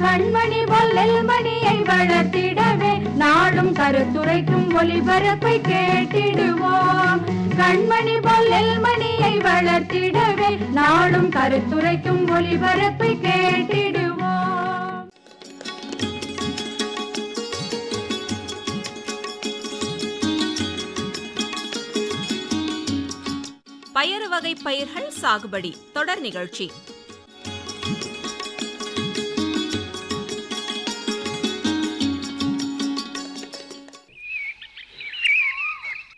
கண்மணி பொல்லல் மணியை வளர்த்திடவே நாடும் கருத்துரைக்கும் ஒளிபரப்பை கேட்டிடுவோம். கண்மணி பொல்லல் மணியை வளர்த்திடவே நாடும் கருத்துரைக்கும் ஒளிபரப்பை கேட்டிடுவோம். பயறு வகை பயிர்கள் சாகுபடி தொடர் நிகழ்ச்சி.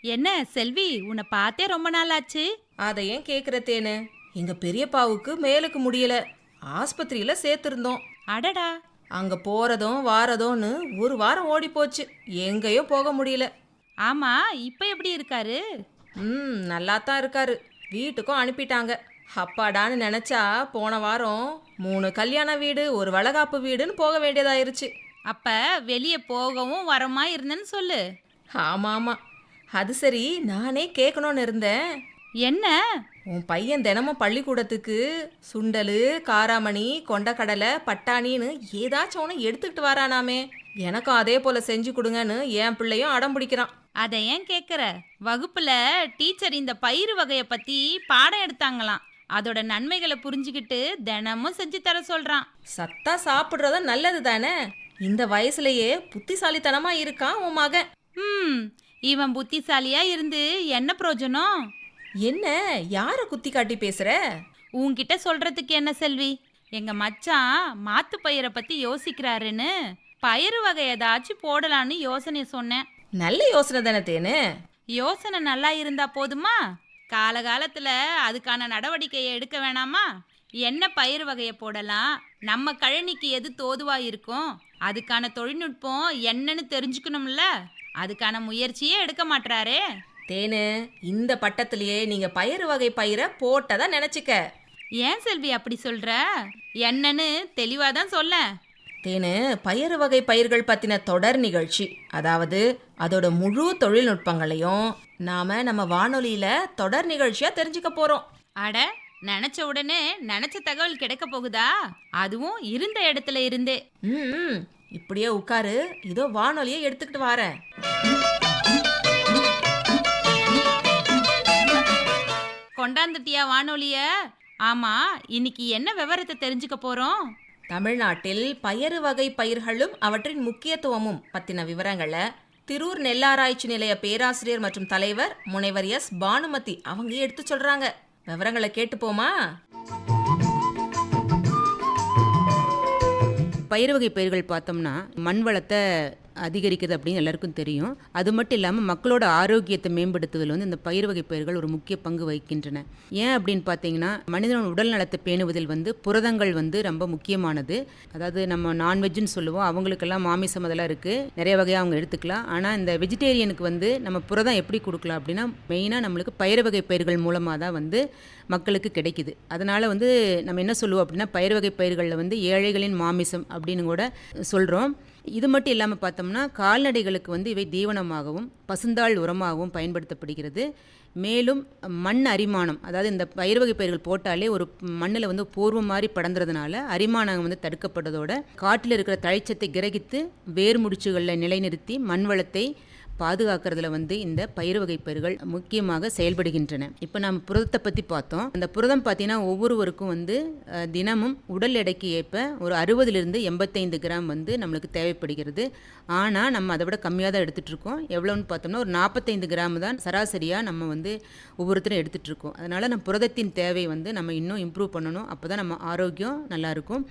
என்ன செல்வி உன்னை பார்த்தே ரொம்ப நாள் ஆச்சு அதை ஏன் கேட்குற தேனு எங்க பெரியப்பாவுக்கு மேலுக்கு முடியல. ஆஸ்பத்திரியில சேர்த்திருந்தோம். அடடா. அங்க போறதும் வாரதும்னு ஒரு வாரம் ஓடி போச்சு எங்கேயும் போக முடியல. ஆமா இப்ப எப்படி இருக்காரு? ம் நல்லா தான் இருக்காரு. வீட்டுக்கும் அனுப்பிட்டாங்க. அப்பாடான்னு நினைச்சா போன வாரம் மூணு கல்யாண வீடு ஒரு வளகாப்பு வீடுன்னு போக வேண்டியதாயிருச்சு. அப்ப வெளியே போகவும் வரமா இருந்தேன்னு சொல்லு. ஆமா ஆமா அது சரி நானே கேட்கணும்னு இருந்தேன். என்ன? உன் பையன் தினமும் பள்ளிக்கூடத்துக்கு சுண்டலு காராமணி கொண்டக்கடலை பட்டாணின்னு ஏதாச்சும் ஒன்று எடுத்துக்கிட்டு வரானாமே. எனக்கும் அதே போல செஞ்சு கொடுங்கன்னு என் பிள்ளையும் அடம் பிடிக்கிறான். அதை ஏன் கேக்குற? வகுப்புல டீச்சர் இந்த பயிறு வகைய பத்தி பாடம் எடுத்தாங்களாம். அதோட நன்மைகளை புரிஞ்சுக்கிட்டு தினமும் செஞ்சு தர சொல்றான். சத்தா சாப்பிட்றத நல்லது தானே இந்த வயசுலயே புத்திசாலித்தனமா இருக்கான் உன் மகன். ம் இவன் புத்திசாலியா இருந்து என்ன பிரயோஜனம்? என்ன? யார குத்தி காட்டி பேசுற? உன்கிட்ட சொல்றதுக்கு என்ன செல்வி? எங்க மச்சான் மாத்து பயிரை பத்தி யோசிக்கிறாருன்னு. பயிறு வகை ஏதாச்சும் போடலான்னு யோசனை சொன்னேன். நல்ல யோசனை தானே தேனு? யோசனை நல்லா இருந்தா போதுமா? காலகாலத்துல அதுக்கான நடவடிக்கையை எடுக்க வேணாமா? என்ன பயிர் வகையை போடலாம்? நம்ம கழனிக்கு எது தோதுவா இருக்கும்? அதுக்கான தொழில்நுட்பம் என்னன்னு தெரிஞ்சுக்கணும்ல? அதுக்கான முயற்சியே எடுக்க மாட்றாரே. தேனு இந்த பட்டத்திலேயே நீங்க பயிறு வகை பயிரை போட்டதா நினைச்சுக்க. ஏன் செல்வி அப்படி சொல்ற? என்னன்னு தெளிவா தான் சொல்ல. தேனு பயறு வகை பயிர்கள் பத்தின தொடர் நிகழ்ச்சி. அதாவது அதோட முழு தொழில்நுட்பங்களையும் நாம நம்ம வானொலியில தொடர் நிகழ்ச்சியா தெரிஞ்சுக்க போறோம். அட நினைச்ச உடனே நினைச்ச தகவல் கிடைக்க போகுதா? அதுவும் இருந்த இடத்துல இருந்தே. ம் ம், இப்படியே உட்காரு. இதோ வானொலியை எடுத்துக்கிட்டு வரேன். கொண்டாந்துட்டியா வானொலிய? ஆமா இன்னைக்கு என்ன விவரத்தை தெரிஞ்சுக்க போறோம்? தமிழ்நாட்டில் பயறு வகை பயிர்களும் அவற்றின் முக்கியத்துவமும் பத்தின விவரங்களை திரூர் நெல்லாராய்ச்சி நிலைய பேராசிரியர் மற்றும் தலைவர் முனைவர் எஸ். பானுமதி அவங்க எடுத்து சொல்றாங்க. விவரங்களை கேட்டுப்போமா? பயிர் வகை பயிர்கள் பார்த்தோம்னா மண் வளத்தை அதிகரிக்குது அப்படின்னு எல்லாருக்கும் தெரியும். அது மட்டும் இல்லாமல் மக்களோட ஆரோக்கியத்தை மேம்படுத்துவதில் வந்து இந்த பயிர் வகை பயிர்கள் ஒரு முக்கிய பங்கு வகிக்கின்றன. ஏன் அப்படின்னு பார்த்தீங்கன்னா மனிதனோட உடல் நலத்தை பேணுவதில் வந்து புரதங்கள் வந்து ரொம்ப முக்கியமானது. அதாவது நம்ம நான்வெஜ்னு சொல்லுவோம். அவங்களுக்கெல்லாம் மாமிசம் அதெல்லாம் இருக்குது நிறைய வகையாக அவங்க எடுத்துக்கலாம். ஆனால் இந்த வெஜிடேரியனுக்கு வந்து நம்ம புரதம் எப்படி கொடுக்கலாம் அப்படின்னா மெயினாக நம்மளுக்கு பயிர் வகை பயிர்கள் மூலமாக தான் வந்து மக்களுக்கு கிடைக்குது. அதனால் வந்து நம்ம என்ன சொல்லுவோம் அப்படின்னா பயிர் வகை பயிர்களில் வந்து ஏழைகளின் மாமிசம் அப்படின்னு கூட சொல்கிறோம் இது மட்டும் இல்லாமல் பார்த்தோம்னா கால்நடைகளுக்கு வந்து இவை தீவனமாகவும் பசுந்தாள் உரமாகவும் பயன்படுத்தப்படுகிறது. மேலும் மண் அரிமானம் அதாவது இந்த பயிர் வகை பயிர்கள் போட்டாலே ஒரு மண்ணில் வந்து பூர்வம் மாதிரி படர்ந்ததுனால அரிமானம் வந்து தடுக்கப்படுறதோட காட்டில் இருக்கிற தழைச்சத்தை கிரகித்து வேர் முடிச்சுகளில் நிலைநிறுத்தி மண் வளத்தை பாதுகாக்கிறதுல வந்து இந்த பயிர் வகை பயிர்கள் முக்கியமாக செயல்படுகின்றன. இப்போ நம்ம புரதத்தை பற்றி பார்த்தோம். அந்த புரதம் பார்த்தீங்கன்னா ஒவ்வொருவருக்கும் வந்து தினமும் உடல் எடைக்கு ஏற்ப ஒரு அறுபதுலேருந்து எண்பத்தைந்து கிராம் வந்து நம்மளுக்கு தேவைப்படுகிறது. ஆனால் நம்ம அதை விட கம்மியாக தான் எடுத்துகிட்டு இருக்கோம். எவ்வளோன்னு பார்த்தோம்னா ஒரு நாற்பத்தைந்து கிராம் தான் சராசரியாக நம்ம வந்து ஒவ்வொருத்தரும் எடுத்துகிட்டு இருக்கோம். அதனால் நம்ம புரதத்தின் தேவை வந்து நம்ம இன்னும் இம்ப்ரூவ் பண்ணணும். அப்போ தான் நம்ம ஆரோக்கியம் நல்லாயிருக்கும்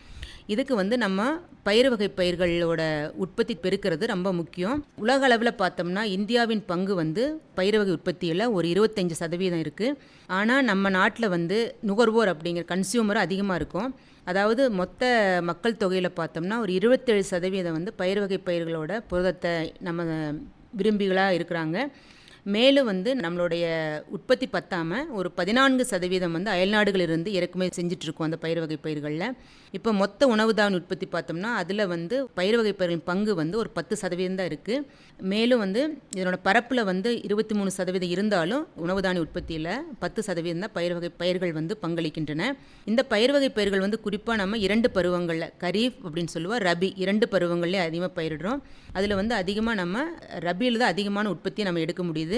இதுக்கு வந்து நம்ம பயிர் வகை பயிர்களோட உற்பத்தி பெருக்கிறது ரொம்ப முக்கியம். உலக அளவில் பார்த்தோம்னா இந்தியாவின் பங்கு வந்து பயிர் வகை உற்பத்தியில் ஒரு இருபத்தஞ்சி சதவீதம் இருக்குது ஆனால் நம்ம நாட்டில் வந்து நுகர்வோர் அப்படிங்கிற கன்சியூமர் அதிகமாக இருக்கும். அதாவது மொத்த மக்கள் தொகையில் பார்த்தோம்னா ஒரு இருபத்தேழு சதவீதம் வந்து பயிர் வகை பயிர்களோட புரதத்தை நம்ம விரும்பிகளாக இருக்கிறாங்க. மேலும் வந்து நம்மளுடைய உற்பத்தி பத்தாமல் ஒரு பதினான்கு சதவீதம் வந்து அயல்நாடுகளிலிருந்து இறக்குமதி செஞ்சுட்ருக்கோம் அந்த பயிர் வகை பயிர்களில். இப்போ மொத்த உணவுதான் உற்பத்தி பார்த்தோம்னா அதில் வந்து பயிர் வகை பயிர்களின் பங்கு வந்து ஒரு பத்து சதவீதம் தான் இருக்குது மேலும் வந்து இதனோட பரப்பில் வந்து இருபத்தி மூணு சதவீதம் இருந்தாலும் உணவு தானிய உற்பத்தியில் பத்து சதவீதம் தான் பயிர் வகை பயிர்கள் வந்து பங்களிக்கின்றன. இந்த பயிர் வகை பயிர்கள் வந்து குறிப்பாக நம்ம இரண்டு பருவங்களில் கரீஃப் அப்படின்னு சொல்லுவோம் ரபி இரண்டு பருவங்கள்லேயே அதிகமாக பயிரிடுறோம். அதில் வந்து அதிகமாக நம்ம ரபியில் தான் அதிகமான உற்பத்தியை நம்ம எடுக்க முடியுது.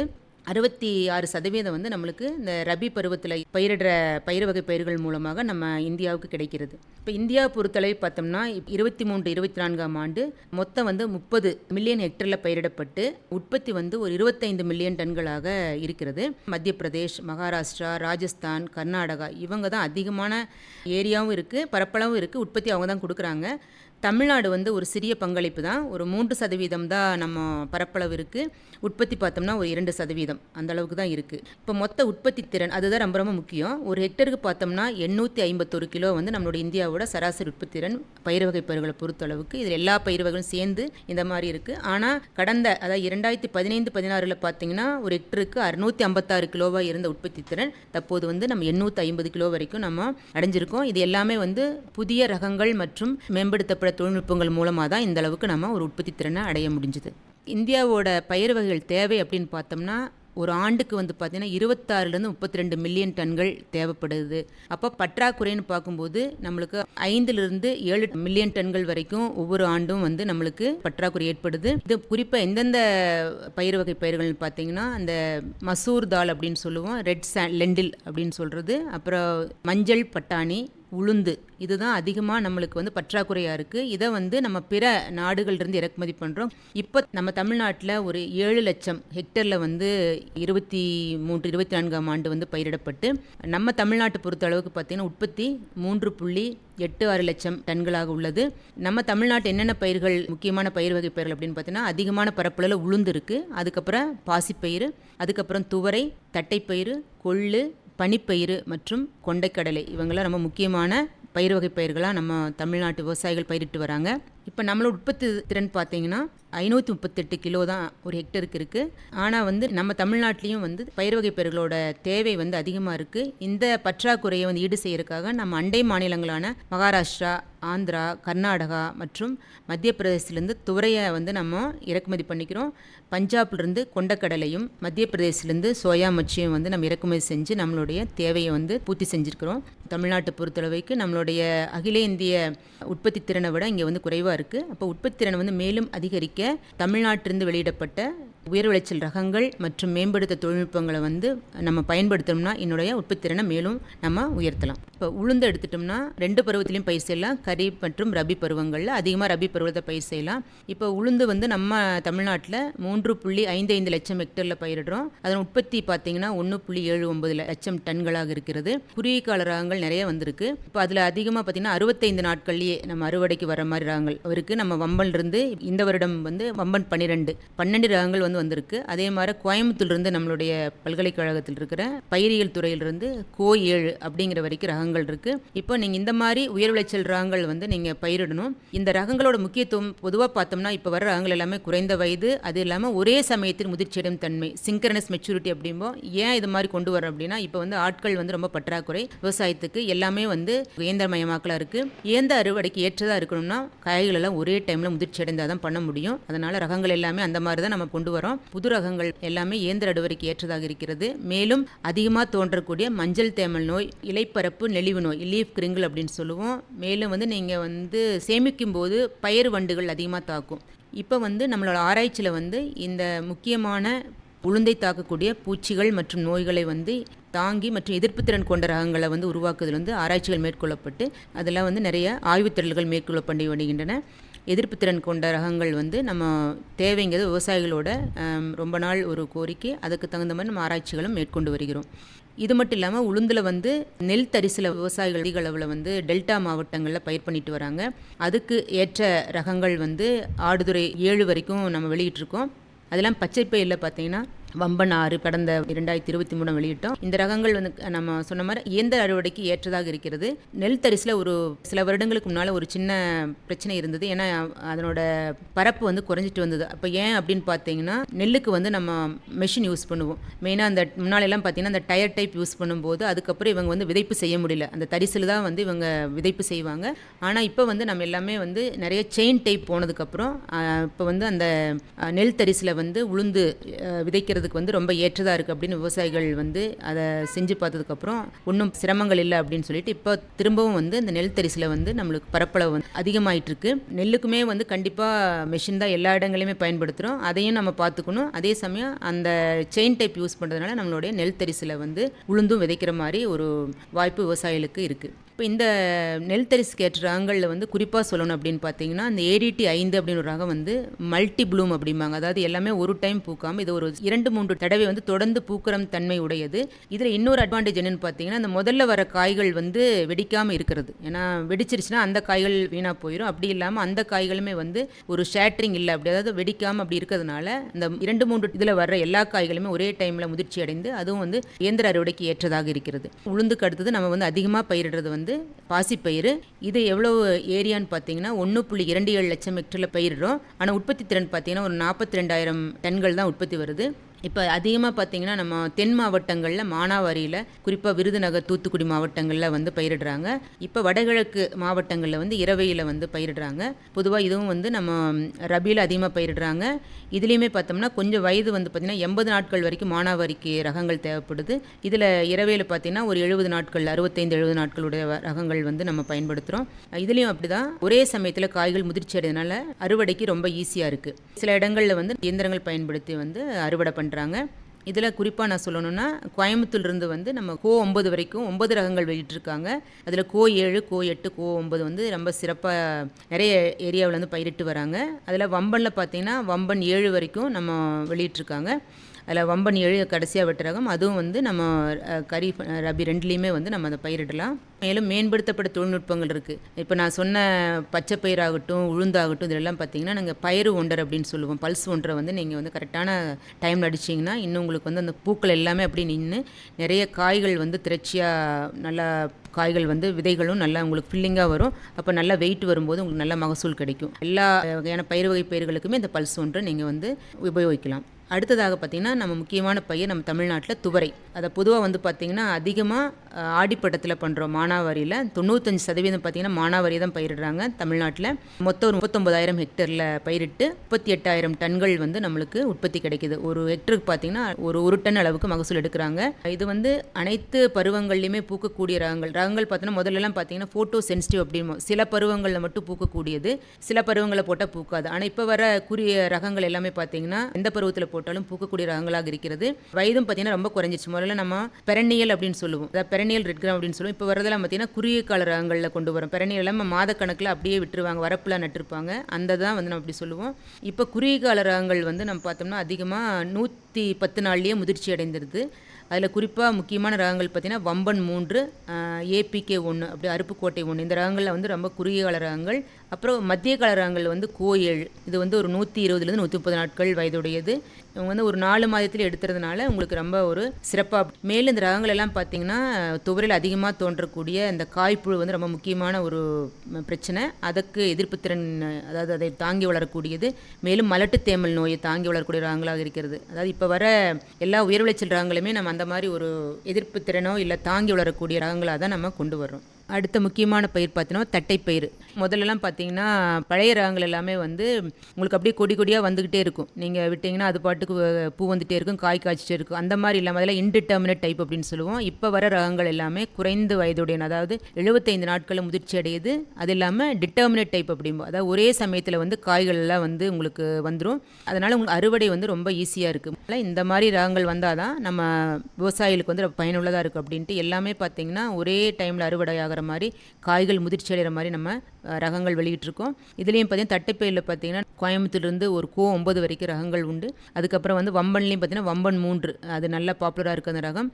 அறுபத்தி ஆறு சதவீதம் வந்து நம்மளுக்கு இந்த ரபி பருவத்தில் பயிரிடுற பயிர் வகை பயிர்கள் மூலமாக நம்ம இந்தியாவுக்கு கிடைக்கிறது. இப்போ இந்தியா பொறுத்தளவு பார்த்தோம்னா இருபத்தி மூன்று இருபத்தி நான்காம் ஆண்டு மொத்தம் வந்து முப்பது மில்லியன் ஹெக்டரில் பயிரிடப்பட்டு உற்பத்தி வந்து ஒரு இருபத்தைந்து மில்லியன் டன்களாக இருக்கிறது. மத்திய பிரதேஷ் மகாராஷ்டிரா ராஜஸ்தான் கர்நாடகா இவங்க தான் அதிகமான ஏரியாவும் இருக்குது பரப்பளவும் இருக்குது உற்பத்தி அவங்க தான் கொடுக்குறாங்க. தமிழ்நாடு வந்து ஒரு சிறிய பங்களிப்பு தான். ஒரு மூன்று சதவீதம் தான் நம்ம பரப்பளவு இருக்குது உற்பத்தி பார்த்தோம்னா ஒரு இரண்டு சதவீதம் அந்த அளவுக்கு தான் இருக்குது இப்போ மொத்த உற்பத்தி திறன் அதுதான் ரொம்ப ரொம்ப முக்கியம். ஒரு ஹெக்டருக்கு பார்த்தோம்னா எண்ணூற்றி ஐம்பத்தொரு கிலோ வந்து நம்மளோட இந்தியாவோட சராசரி உற்பத்தி திறன் பயிர் வகை பயிர்களை பொறுத்தளவுக்கு இதில் எல்லா பயிர் வகைகளும் சேர்ந்து இந்த மாதிரி இருக்குது ஆனால் கடந்த அதாவது இரண்டாயிரத்தி பதினைந்து பதினாறில் பார்த்தீங்கன்னா ஒரு ஹெக்டருக்கு அறுநூற்றி ஐம்பத்தாறு கிலோவாக இருந்த உற்பத்தி திறன் தற்போது வந்து நம்ம எண்ணூற்றி ஐம்பது கிலோ வரைக்கும் நம்ம அடைஞ்சிருக்கோம். இது எல்லாமே வந்து புதிய ரகங்கள் மற்றும் மேம்படுத்தப்பட்ட தொழில்நுட்பங்கள் மூலமாக தான் இந்த அளவுக்கு நம்ம ஒரு உற்பத்தி திறனை அடைய முடிஞ்சுது. இந்தியாவோட பயிர் வகைகள் தேவை அப்படின்னு பார்த்தோம்னா ஒரு ஆண்டுக்கு வந்து பார்த்திங்கன்னா இருபத்தாறுலேருந்து முப்பத்தி ரெண்டு மில்லியன் டன்கள் தேவைப்படுது. அப்போ பற்றாக்குறைன்னு பார்க்கும்போது நம்மளுக்கு ஐந்துலேருந்து ஏழு மில்லியன் டன்கள் வரைக்கும் ஒவ்வொரு ஆண்டும் வந்து நம்மளுக்கு பற்றாக்குறை ஏற்படுது. இது குறிப்பாக எந்தெந்த பயிர் வகை பயிர்கள்னு பார்த்தீங்கன்னா அந்த மசூர் தால் அப்படின்னு சொல்லுவோம் ரெட் சா லெண்டில் அப்படின்னு சொல்கிறது அப்புறம் மஞ்சள் பட்டாணி உளுந்து. இதுதான் அதிகமாக நம்மளுக்கு வந்து பற்றாக்குறையாக இருக்குது இதை வந்து நம்ம பிற நாடுகள்லேருந்து இறக்குமதி பண்ணுறோம் இப்போ நம்ம தமிழ்நாட்டில் ஒரு ஏழு லட்சம் ஹெக்டரில் வந்து இருபத்தி மூன்று இருபத்தி நான்காம் ஆண்டு வந்து பயிரிடப்பட்டு நம்ம தமிழ்நாட்டை பொறுத்த அளவுக்கு பார்த்திங்கன்னா உற்பத்தி மூன்று புள்ளி எட்டு ஆறு லட்சம் டன்களாக உள்ளது. நம்ம தமிழ்நாட்டு என்னென்ன பயிர்கள் முக்கியமான பயிர் வகை பயிர்கள் அப்படின்னு பார்த்தீங்கன்னா அதிகமான பரப்பளவில் உளுந்து இருக்குது அதுக்கப்புறம் பாசிப்பயிறு அதுக்கப்புறம் துவரை தட்டைப்பயிறு கொள்ளு பனிப்பயிறு மற்றும் கொண்டைக்கடலை இவங்களாம் ரொம்ப முக்கியமான பயிர் வகை பயிர்களாக நம்ம தமிழ்நாட்டு விவசாயிகள் பயிரிட்டு வராங்க. இப்போ நம்மளோட உற்பத்தி திறன் பார்த்தீங்கன்னா ஐநூற்றி முப்பத்தெட்டு கிலோ தான் ஒரு ஹெக்டருக்கு இருக்குது ஆனால் வந்து நம்ம தமிழ்நாட்டிலையும் வந்து பயிர் வகை பயிர்களோட தேவை வந்து அதிகமாக இருக்குது இந்த பற்றாக்குறையை வந்து ஈடு செய்யறதுக்காக நம்ம அண்டை மாநிலங்களான மகாராஷ்டிரா ஆந்திரா கர்நாடகா மற்றும் மத்திய பிரதேசத்துலேருந்து துவரையை வந்து நம்ம இறக்குமதி பண்ணிக்கிறோம். பஞ்சாப்லேருந்து கொண்டக்கடலையும் மத்திய பிரதேசத்துலேருந்து சோயா மச்சியும் வந்து நம்ம இறக்குமதி செஞ்சு நம்மளுடைய தேவையை வந்து பூர்த்தி செஞ்சுருக்கிறோம். தமிழ்நாட்டை பொறுத்தளவுக்கு நம்மளுடைய அகில இந்திய உற்பத்தி திறனை விட இங்கே வந்து குறைவாக இருக்குது அப்போ உற்பத்தி திறனை வந்து மேலும் அதிகரிக்க தமிழ்நாட்டிலிருந்து வெளியிடப்பட்ட உயர் விளைச்சல் ரகங்கள் மற்றும் மேம்படுத்த தொழில்நுட்பங்களை வந்து நம்ம பயன்படுத்தணும்னா என்னுடைய உற்பத்திறனை மேலும் நம்ம உயர்த்தலாம். இப்போ உளுந்து எடுத்துட்டோம்னா ரெண்டு பருவத்திலையும் பயிர் செய்யலாம். கரீப் மற்றும் ரபி பருவங்களில் அதிகமாக ரபி பருவத்தை பயிர் செய்யலாம். இப்போ உளுந்து வந்து நம்ம தமிழ்நாட்டில் மூன்று புள்ளி ஐந்து ஐந்து லட்சம் ஹெக்டரில் பயிரிடுறோம். அதன் உற்பத்தி பார்த்தீங்கன்னா ஒன்று புள்ளி ஏழு ஒன்பது லட்சம் டன்களாக இருக்கிறது. குறுகிய கால ரகங்கள் நிறைய வந்திருக்கு. இப்போ அதில் அதிகமாக பார்த்தீங்கன்னா அறுபத்தைந்து நாட்கள்லேயே நம்ம அறுவடைக்கு வர மாதிரி ரகங்கள் இருக்குது நம்ம வம்பன் இருந்து இந்த வருடம் வந்து வம்பன் பன்னிரெண்டு. பன்னெண்டு ரகங்கள் வந்து வந்திருக்கு. அதே மாதிரி கோயம்புத்தூர்லேருந்து நம்மளுடைய பல்கலைக்கழகத்தில் இருக்கிற பயிரியல் துறையிலிருந்து கோ ஏழு அப்படிங்கிற வரைக்கும் ரகங்கள் இருக்குது இப்போ நீங்கள் இந்த மாதிரி உயர் விளைச்சல் ரகங்கள் வந்து நீங்கள் பயிரிடணும். இந்த ரகங்களோட முக்கியத்துவம் பொதுவாக பார்த்தோம்னா இப்போ வர ரகங்கள் எல்லாமே குறைந்த வயது அது இல்லாமல் ஒரே சமயத்தில் முதிர்ச்சியடும் தன்மை சிங்கரனஸ் மெச்சூரிட்டி அப்படிம்போம் ஏன் இது மாதிரி கொண்டு வரோம் அப்படின்னா இப்போ வந்து ஆட்கள் வந்து ரொம்ப பற்றாக்குறை விவசாயத்துக்கு எல்லாமே வந்து இயந்திரமயமாக்கலாக இருக்குது இயந்திர அறுவடைக்கு ஏற்றதாக இருக்கணும்னா காய்கள் எல்லாம் ஒரே டைமில் முதிர்ச்சி அடைந்தால் தான் பண்ண முடியும். அதனால் ரகங்கள் எல்லாமே அந்த மாதிரி தான் நம்ம கொண்டு வரோம் புது ரகங்கள் எல்லாமே இயந்திர அறுவடைக்கு ஏற்றதாக இருக்கிறது. மேலும் அதிகமாக தோன்றக்கூடிய மஞ்சள் தேமல் நோய் இலைப்பரப்பு நெளிவு நோய் லீஃப் கிரிங்கிள் அப்படின்னு சொல்லுவோம். மேலும் வந்து நீங்கள் வந்து சேமிக்கும் போது பயிர் வண்டுகள் அதிகமாக தாக்கும். இப்போ வந்து நம்மளோட ஆராய்ச்சியில் வந்து இந்த முக்கியமான உளுந்தை தாக்கக்கூடிய பூச்சிகள் மற்றும் நோய்களை வந்து தாங்கி மற்றும் எதிர்ப்பு திறன் கொண்ட ரகங்களை வந்து உருவாக்குவதில் வந்து ஆராய்ச்சிகள் மேற்கொள்ளப்பட்டு அதெல்லாம் வந்து நிறைய ஆய்வுத்திரல்கள் மேற்கொள்ளப்பட்டு வருகின்றன எதிர்ப்பு திறன் கொண்ட ரகங்கள் வந்து நம்ம தேவைங்கிறது விவசாயிகளோட ரொம்ப நாள் ஒரு கோரிக்கை அதுக்கு தகுந்த மாதிரி நம்ம ஆராய்ச்சிகளும் மேற்கொண்டு வருகிறோம். இது மட்டும் இல்லாமல் உளுந்தில் வந்து நெல் தரிசில விவசாயிகள் அதிக அளவில் வந்து டெல்டா மாவட்டங்களில் பயிர் பண்ணிட்டு வராங்க. அதுக்கு ஏற்ற ரகங்கள் வந்து ஆடுதுறை ஏழு வரைக்கும் நம்ம வெளியிட்ருக்கோம் அதெல்லாம் பச்சை பயிரில் பார்த்தீங்கன்னா வம்பன் ஆறு கடந்த இரண்டாயிரத்தி இருபத்தி மூணு வெளியிட்டோம். இந்த ரகங்கள் வந்து நம்ம சொன்ன மாதிரி இயந்திர அறுவடைக்கு ஏற்றதாக இருக்கிறது. நெல் தரிசில் ஒரு சில வருடங்களுக்கு முன்னால் ஒரு சின்ன பிரச்சனை இருந்தது. ஏன்னா அதனோட பரப்பு வந்து குறைஞ்சிட்டு வந்தது. அப்போ ஏன் அப்படின்னு பார்த்தீங்கன்னா நெல்லுக்கு வந்து நம்ம மெஷின் யூஸ் பண்ணுவோம். மெயினாக அந்த முன்னாலெல்லாம் பார்த்தீங்கன்னா அந்த டயர் டைப் யூஸ் பண்ணும்போது அதுக்கப்புறம் இவங்க வந்து விதைப்பு செய்ய முடியல. அந்த தரிசில் தான் வந்து இவங்க விதைப்பு செய்வாங்க. ஆனால் இப்போ வந்து நம்ம எல்லாமே வந்து நிறைய செயின் டைப் போனதுக்கப்புறம் இப்போ வந்து அந்த நெல் தரிசில் வந்து உளுந்து விதைக்கிறது செய்கிறதுக்கு வந்து ரொம்ப ஏற்றதாக இருக்குது அப்படின்னு விவசாயிகள் வந்து அதை செஞ்சு பார்த்ததுக்கப்புறம் ஒன்றும் சிரமங்கள் இல்லை அப்படின்னு சொல்லிட்டு இப்போ திரும்பவும் வந்து இந்த நெல் தரிசில் வந்து நம்மளுக்கு பரப்பளவு வந்து அதிகமாயிட்டு இருக்கு. நெல்லுக்குமே வந்து கண்டிப்பாக மிஷின் தான் எல்லா இடங்களையுமே பயன்படுத்துகிறோம் அதையும் நம்ம பார்த்துக்கணும். அதே சமயம் அந்த செயின் டைப் யூஸ் பண்ணுறதுனால நம்மளுடைய நெல் தரிசில் வந்து உளுந்தும் விதைக்கிற மாதிரி ஒரு வாய்ப்பு விவசாயிகளுக்கு இருக்குது இப்போ இந்த நெல் தரிசுக்கு ஏற்ற ரகங்களில் வந்து குறிப்பாக சொல்லணும் அப்படின்னு பார்த்தீங்கன்னா இந்த ஏடிடி ஐந்து அப்படின்னு ஒரு ரகம் வந்து மல்டி ப்ளூம் அப்படிம்பாங்க. அதாவது எல்லாமே ஒரு டைம் பூக்காமல் இது ஒரு இரண்டு மூன்று தடவை வந்து தொடர்ந்து பூக்கிற தன்மை உடையது. இதில் இன்னொரு அட்வான்டேஜ் என்னன்னு பார்த்தீங்கன்னா அந்த முதல்ல வர காய்கள் வந்து வெடிக்காமல் இருக்கிறது. ஏன்னா வெடிச்சிருச்சுன்னா அந்த காய்கள் வீணாக போயிடும் அப்படி இல்லாமல் அந்த காய்களுமே வந்து ஒரு ஷேட்ரிங் இல்லை. அப்படி அதாவது வெடிக்காமல் அப்படி இருக்கிறதுனால இந்த இரண்டு மூன்று இதில் வர்ற எல்லா காய்களுமே ஒரே டைமில் முதிர்ச்சி அடைந்து அதுவும் வந்து இயந்திர அறுவடைக்கு ஏற்றதாக இருக்கிறது. உளுந்துக்கு அடுத்தது நம்ம வந்து அதிகமாக பயிரிடுறது வந்து பாசிப்பயிறு. இது எவ்வளோ ஏரியான்னு பார்த்தீங்கன்னா ஒன்று புள்ளி இரண்டு ஏழு லட்சம் ஹெக்டரில் பயிரிடுறோம். ஆனால் உற்பத்தி திறன் பார்த்தீங்கன்னா ஒரு நாற்பத்தி ரெண்டாயிரம் டன்கள் தான் உற்பத்தி வருது. இப்போ அதிகமாக பார்த்தீங்கன்னா நம்ம தென் மாவட்டங்களில் மானாவாரியில் குறிப்பாக விருதுநகர் தூத்துக்குடி மாவட்டங்களில் வந்து பயிரிடுறாங்க. இப்போ வடகிழக்கு மாவட்டங்களில் வந்து இரவையில் வந்து பயிரிடுறாங்க. பொதுவாக இதுவும் வந்து நம்ம ரபியில் அதிகமாக பயிரிடுறாங்க. இதுலேயுமே பார்த்தோம்னா கொஞ்சம் வயது வந்து பார்த்திங்கன்னா எண்பது நாட்கள் வரைக்கும் மானாவாரிக்கு ரகங்கள் தேவைப்படுது. இதில் இரவையில் பார்த்தீங்கன்னா ஒரு எழுபது நாட்கள் அறுபத்தைந்து எழுபது நாட்களுடைய ரகங்கள் வந்து நம்ம பயன்படுத்துகிறோம் இதுலேயும் அப்படி தான் ஒரே சமயத்தில் காய்கள் முதிர்ச்சி அடைறதுனால அறுவடைக்கு ரொம்ப ஈஸியாக இருக்குது சில இடங்களில் வந்து இயந்திரங்கள் பயன்படுத்தி வந்து அறுவடை பண்ணுறாங்க இதில் குறிப்பாக நான் சொல்லணும்னா கோயம்புத்தூர்லேருந்து வந்து நம்ம கோ ஒம்பது வரைக்கும் ஒன்பது ரகங்கள் வெளியிட்டிருக்காங்க. அதில் கோ ஏழு கோ எட்டு கோ ஒம்பது வந்து ரொம்ப சிறப்பாக நிறைய ஏரியாவில் வந்து பயிரிட்டு வராங்க. அதில் வம்பனில் பார்த்தீங்கன்னா வம்பன் ஏழு வரைக்கும் நம்ம வெளியிட்டிருக்காங்க. அதில் வம்பன் ஏழு கடைசியாக வெட்டுறகம் அதுவும் வந்து நம்ம அஹ், கரீஃப் ரபி ரெண்டுலேயுமே வந்து நம்ம அதை பயிரிடலாம். மேலும் மேம்படுத்தப்பட்ட தொழில்நுட்பங்கள் இருக்குது இப்போ நான் சொன்ன பச்சை பயிராகட்டும் உளுந்தாகட்டும் இதெல்லாம் பார்த்தீங்கன்னா நாங்கள் பயிறு ஒன்றர் அப்படின்னு சொல்லுவோம். பல்ஸ் ஒன்றரை வந்து நீங்கள் வந்து கரெக்டான டைமில் அடிச்சிங்கன்னா இன்னும் உங்களுக்கு வந்து அந்த பூக்கள் எல்லாமே அப்படி நின்று நிறைய காய்கள் வந்து திரட்சியாக நல்லா காய்கள் வந்து விதைகளும் நல்லா உங்களுக்கு ஃபில்லிங்காக வரும். அப்போ நல்லா வெயிட் வரும்போது உங்களுக்கு நல்ல மகசூல் கிடைக்கும். எல்லா வகையான பயிர் வகை பயிர்களுக்குமே இந்த பல்ஸ் ஒன்றை நீங்கள் வந்து உபயோகிக்கலாம். அடுத்ததாக பார்த்தீங்கன்னா நம்ம முக்கியமான பயிர் நம்ம தமிழ்நாட்டில் துவரை. அதை பொதுவாக வந்து பார்த்திங்கன்னா அதிகமாக ஆடிப்பட்டத்தில் பண்ணுறோம் மானாவாரியில் தொண்ணூத்தஞ்சு சதவீதம் பார்த்திங்கன்னா மானாவாரி தான் பயிரிடுறாங்க தமிழ்நாட்டில். மொத்தம் ஒரு முப்பத்தொம்பதாயிரம் ஹெக்டரில் பயிரிட்டு முப்பத்தி எட்டாயிரம் டன்கள் வந்து நம்மளுக்கு உற்பத்தி கிடைக்குது. ஒரு ஹெக்டருக்கு பார்த்திங்கன்னா ஒரு ஒரு டன் அளவுக்கு மகசூல் எடுக்கிறாங்க. இது வந்து அனைத்து பருவங்கள்லையுமே பூக்கக்கூடிய ரகங்கள். ரகங்கள் பார்த்தீங்கன்னா முதல்லலாம் பார்த்தீங்கன்னா ஃபோட்டோ சென்சிட்டிவ் அப்படின்னு சில பருவங்களில் மட்டும் பூக்கக்கூடியது. சில பருவங்களை போட்டால் பூக்காது. ஆனால் இப்போ வர கூறிய ரகங்கள் எல்லாமே பார்த்தீங்கன்னா எந்த பருவத்தில் போட்டாலும் பூக்கக்கூடிய ரகங்களாக இருக்கிறது. வயதும் பார்த்தீங்கன்னா ரொம்ப குறைஞ்சிச்சு முதல்ல நம்ம பெரணியல் அப்படின்னு சொல்லுவோம். அதாவது பெரணியல் ரெட் கிராம் அப்படின்னு சொல்லுவோம். இப்போ வரதெல்லாம் பார்த்தீங்கன்னா குறுகிய கால ரகங்களில் கொண்டு வரோம். பெரணியல் எல்லாம் மாதக்கணக்கில் அப்படியே விட்டுருவாங்க. வரப்பில் நட்டிருப்பாங்க. அந்த தான் வந்து நம்ம அப்படி சொல்லுவோம். இப்போ குறுகிய கால ரகங்கள் வந்து நம்ம பார்த்தோம்னா அதிகமாக நூற்றி பத்து நாள்லேயே முதிர்ச்சி அடைந்திருது. அதில் குறிப்பாக முக்கியமான ரகங்கள் பார்த்தீங்கன்னா வம்பன் மூன்று ஏபிகே ஒன்று அப்படி அருப்புக்கோட்டை ஒன்று இந்த ரகங்களில் வந்து ரொம்ப குறுகிய கால ரகங்கள். அப்புறம் மத்திய கால ரகங்கள் வந்து கோயில் இது வந்து ஒரு நூற்றி இருபதுலேருந்து நூற்றி முப்பது நாட்கள் வயதுடையது. இவங்க வந்து ஒரு நாலு மாதத்தில் எடுத்துறதுனால உங்களுக்கு ரொம்ப ஒரு சிறப்பாக மேலும் இந்த ரகங்கள் எல்லாம் பார்த்தீங்கன்னா துவரில் அதிகமாக தோன்றக்கூடிய இந்த காய்ப்புழு வந்து ரொம்ப முக்கியமான ஒரு பிரச்சனை. அதற்கு எதிர்ப்பு திறன் அதாவது அதை தாங்கி வளரக்கூடியது. மேலும் மலட்டு தேமல் நோயை தாங்கி வளரக்கூடிய ரகங்களாக இருக்கிறது. அதாவது இப்போ வர எல்லா உயர் விளைச்சல் ரகங்களுமே நம்ம அந்த மாதிரி ஒரு எதிர்ப்பு திறனோ இல்லை தாங்கி வளரக்கூடிய ரகங்களாக தான் நம்ம கொண்டு வரோம் அடுத்த முக்கியமான பயிர் பார்த்தீங்கன்னா தட்டைப்பயிர் முதல்லலாம் பார்த்தீங்கன்னா பழைய ரகங்கள் எல்லாமே வந்து உங்களுக்கு அப்படியே கொடி கொடியாக வந்துக்கிட்டே இருக்கும். நீங்கள் விட்டிங்கன்னா அது பாட்டுக்கு பூ வந்துகிட்டே இருக்கும் காய் காய்ச்சிட்டே இருக்கும். அந்த மாதிரி இல்லாமல் அதெல்லாம் இன்டிட்டர்மினேட் டைப் அப்படின்னு சொல்லுவோம். இப்போ வர ரகங்கள் எல்லாமே குறைந்த வயதுடைய அதாவது எழுபத்தைந்து நாட்களில் முதிர்ச்சி அடையுது. அது இல்லாமல் டிட்டர்மினேட் டைப் அப்படிம்போம் அதாவது ஒரே சமயத்தில் வந்து காய்கள் எல்லாம் வந்து உங்களுக்கு வந்துடும் அதனால் உங்களுக்கு அறுவடை வந்து ரொம்ப ஈஸியாக இருக்குது இந்த மாதிரி ரகங்கள் வந்தால் தான் நம்ம விவசாயிகளுக்கு வந்து ரொம்ப பயனுள்ளதாக இருக்குது அப்படின்ட்டு எல்லாமே பார்த்தீங்கன்னா ஒரே டைமில் அறுவடை ஆகிற மாதிரி காய்கள் முதிர்ச்சி அடைகிற மாதிரி நம்ம ரகங்கள் வெளியிட்டிருக்கோம். இதுலேயும் பார்த்தீங்கன்னா தட்டைப்பயிரில் பார்த்தீங்கன்னா கோயம்புத்தூர்லேருந்து ஒரு கோ ஒம்பது வரைக்கும் ரகங்கள் உண்டு. அதுக்கப்புறம் வந்து வம்பன்லேயும் பார்த்தீங்கன்னா வம்பன் மூன்று. அது நல்லா பாப்புலராக இருக்குது அந்த ரகம்.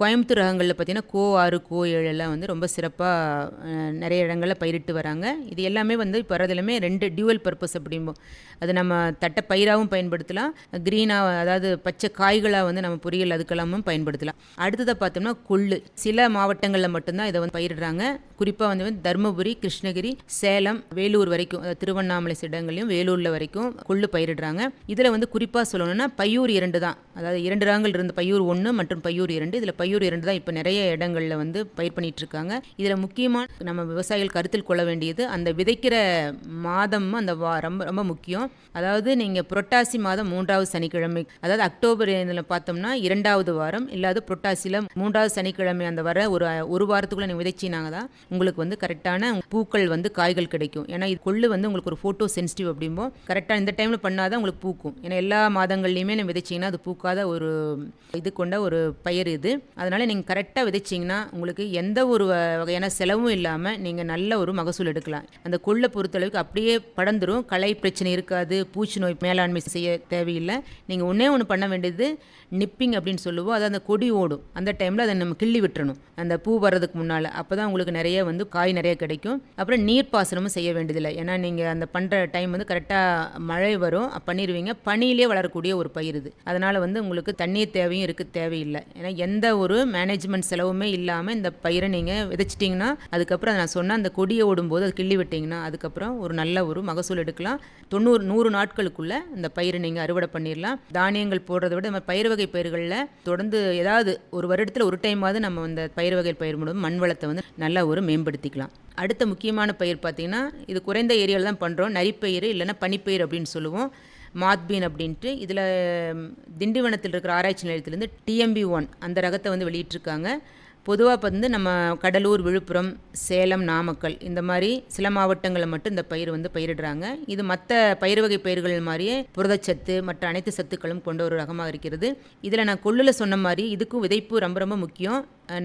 கோயம்புத்தூர் ரகங்களில் பார்த்தீங்கன்னா கோ ஆறு கோ ஏழு எல்லாம் வந்து ரொம்ப சிறப்பாக நிறைய இடங்களில் பயிரிட்டு வராங்க. இது எல்லாமே வந்து இப்போ வரது ரெண்டு டியூவல் பர்பஸ் அப்படிம்போம் அது நம்ம தட்டை பயிராகவும் பயன்படுத்தலாம். க்ரீனாக அதாவது பச்சை காய்களாக வந்து நம்ம பொரியல் அதுக்கெல்லாமும் பயன்படுத்தலாம். அடுத்ததாக பார்த்தோம்னா கொள்ளு. சில மாவட்டங்களில் மட்டும்தான் இதை வந்து பயிரிடுறாங்க. குறிப்பாக வந்து வந்து தருமபுரி கிருஷ்ணகிரி சேலம் வேலூர் வரைக்கும் அதாவது திருவண்ணாமலை இடங்களையும் வேலூரில் வரைக்கும் கொள்ளு பயிரிடுறாங்க. இதில் வந்து குறிப்பாக சொல்லணும்னா பையூர் இரண்டு தான். அதாவது இரண்டு ரகங்கள் இருந்த பையூர் ஒன்று மற்றும் பையூர் இரண்டு. இதில் பையூர் இரண்டு தான் இப்போ நிறைய இடங்களில் வந்து பயிர் பண்ணிட்டு இருக்காங்க இதில் முக்கியமாக நம்ம விவசாயிகள் கருத்தில் கொள்ள வேண்டியது அந்த விதைக்கிற மாதம் அந்த வா- ரொம்ப ரொம்ப முக்கியம். அதாவது நீங்கள் புரட்டாசி மாதம் மூன்றாவது சனிக்கிழமை அதாவது அக்டோபர் இதில் பார்த்தோம்னா இரண்டாவது வாரம் இல்லாத புரட்டாசியில் மூன்றாவது சனிக்கிழமை அந்த வர ஒரு ஒரு வாரத்துக்குள்ளே நீங்கள் விதைச்சினாங்க தான் உங்களுக்கு வந்து கரெக்டான பூக்கள் வந்து காய்கள் கிடைக்கும். ஏன்னா இது கொள்ளு வந்து உங்களுக்கு ஒரு ஃபோட்டோ சென்சிட்டிவ் அப்படிம்போம் கரெக்டாக இந்த டைமில் பண்ணாதான் உங்களுக்கு பூக்கும். ஏன்னா எல்லா மாதங்கள்லையுமே நம்ம விதைச்சிங்கன்னா அது பூக்காத ஒரு இது கொண்ட ஒரு பயிர் இது. அதனால் நீங்கள் கரெக்டாக விதைச்சிங்கன்னா உங்களுக்கு எந்த ஒரு வ- வகையான செலவும் இல்லாமல் நீங்கள் நல்ல ஒரு மகசூல் எடுக்கலாம். அந்த கொள்ளை பொறுத்தளவுக்கு அப்படியே படர்ந்துரும். களை பிரச்சனை இருக்காது. பூச்சி நோய் மேலாண்மை செய்ய தேவையில்லை. நீங்கள் ஒன்றே ஒன்று பண்ண வேண்டியது நிப்பிங் அப்படின்னு சொல்லுவோம். அது அந்த கொடி ஓடும். அந்த டைமில் அதை நம்ம கிள்ளி விட்டுறணும். அந்த பூ வர்றதுக்கு முன்னால். அப்போ தான் உங்களுக்கு நிறைய வந்து காய் நிறைய கிடைக்கும். அப்புறம் நீர் பாசனமும் செய்ய வேண்டியதில்லை. ஏன்னா நீங்கள் அந்த பண்ணுற டைம் வந்து கரெக்டாக மழை வரும் பண்ணிடுவீங்க பனியிலே வளரக்கூடிய ஒரு பயிர் இது. அதனால் வந்து உங்களுக்கு தண்ணீர் தேவையும் இருக்க தேவையில்லை. ஏன்னா எந்த ஒரு மேனேஜ்மெண்ட் செலவுமே இல்லாமல் இந்த பயிரை நீங்கள் விதைச்சிட்டிங்கன்னா அதுக்கப்புறம் நான் சொன்ன அந்த கொடியை ஓடும்போது அது கிள்ளி விட்டிங்கன்னா அதுக்கப்புறம் ஒரு நல்ல ஒரு மகசூல் எடுக்கலாம். தொண்ணூறு நூறு நாட்களுக்குள்ளே இந்த பயிரை நீங்கள் அறுவடை பண்ணிடலாம். தானியங்கள் போடுறதை விட நம்ம பயிர் வகை பயிர்களில் தொடர்ந்து ஏதாவது ஒரு வருடத்தில் ஒரு டைமாவது நம்ம அந்த பயிர் வகை பயிர் மூலம் மண் வளத்தை வந்து நல்லா ஒரு மேம்படுத்திக்கலாம். அடுத்த முக்கியமான பயிர் பார்த்திங்கன்னா இது குறைந்த ஏரியாவில் தான் பண்ணுறோம் நரிப்பயிர் இல்லைன்னா பனிப்பயிர் அப்படின்னு சொல்லுவோம். மாத்பீன் அப்படின்ட்டு இதில் திண்டிவனத்தில் இருக்கிற ஆராய்ச்சி நிலையத்திலேருந்து டிஎம்பி ஒன் அந்த ரகத்தை வந்து வெளியிட்டிருக்காங்க. பொதுவாக வந்து நம்ம கடலூர் விழுப்புரம் சேலம் நாமக்கல் இந்த மாதிரி சில மாவட்டங்களில் மட்டும் இந்த பயிர் வந்து பயிரிடுறாங்க. இது மற்ற பயிர் வகை பயிர்கள் மாதிரியே புரதச்சத்து மற்ற அனைத்து சத்துக்களும் கொண்ட ஒரு ரகமாக இருக்கிறது. இதில் நான் கொள்ளில் சொன்ன மாதிரி இதுக்கும் விதைப்பு ரொம்ப ரொம்ப முக்கியம்.